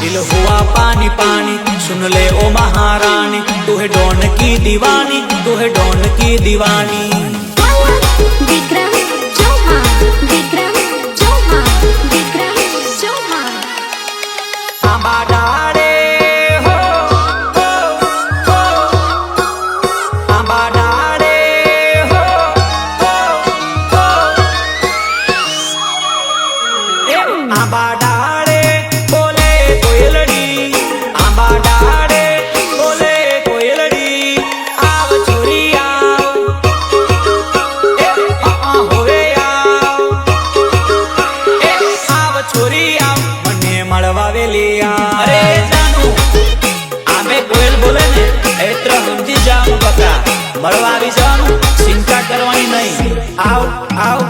दिल हुआ पानी पानी, सुन ले ओ महारानी, तू डोन की दीवानी, तू डोन की दीवानी। મળવા આવી જવાનું. ચિંતા કરવાની નહીં. આવ આવ.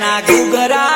ના ઘૂઘરા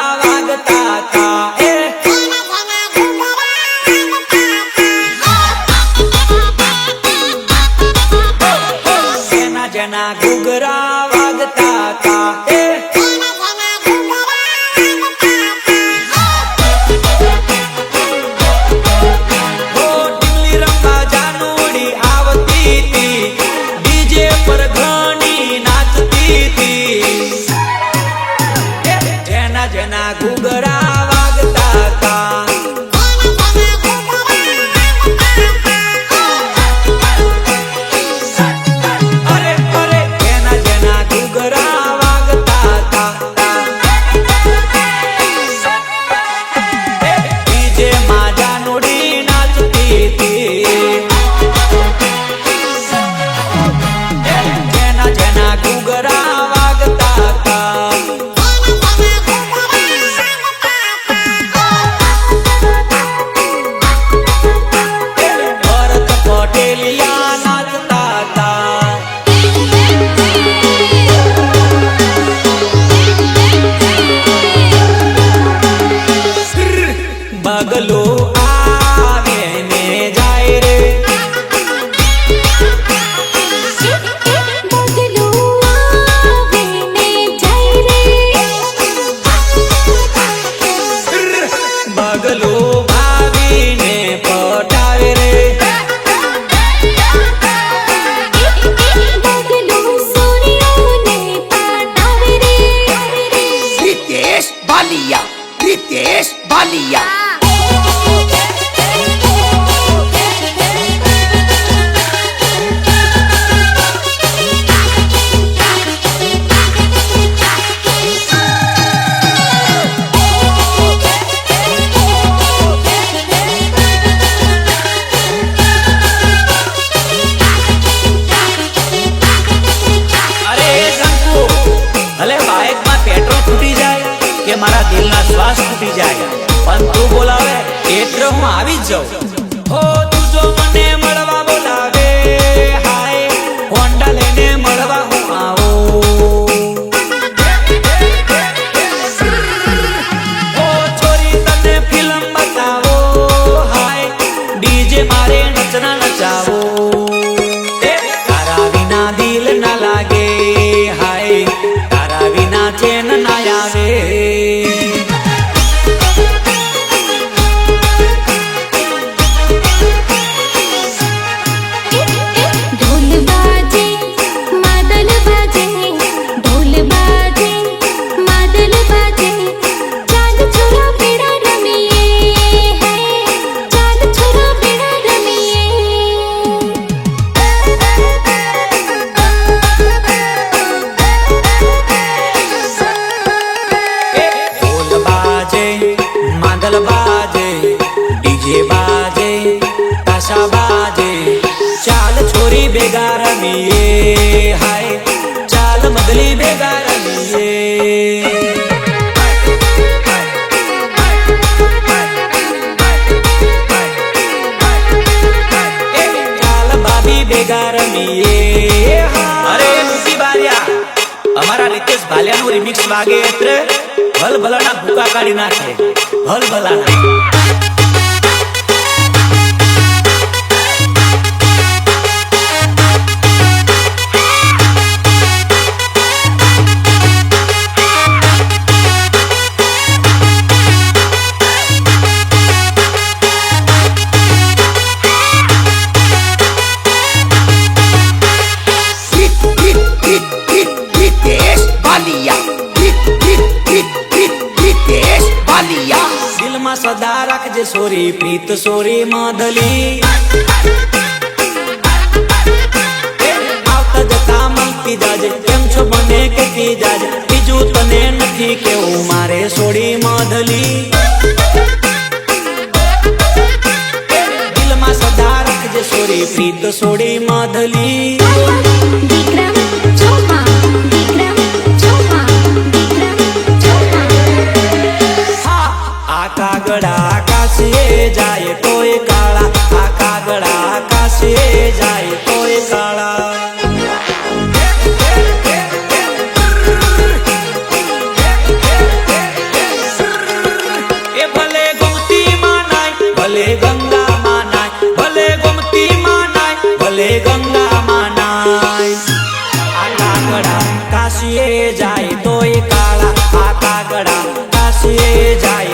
જાઉં હો તું જો મને મળવા બોલાવે. હાય, હોન્ડા લઈને મળવા હું આવો. હો, છોરી તને ફિલ્મ બતાવો. હાય, ડીજે મારે નચના નચાવો. વાગે એટલે ભલ ભલાના ભૂકા કાઢી નાખે ભલ ભલાના hit, Ritesh દિલમાં સદા રાખજે સોરી પ્રીત સોરી માદલી. આવતા જતા મળતી જાજે કેમ છો મને કહેતી જાજે. બીજું તને નથી કેવું મારે સોડી માદલી. દિલમાં સદા રાખજે સોરી પ્રીત સોડી માધલી જાય તોય કાળા આ કાગડા કાશીએ જાય.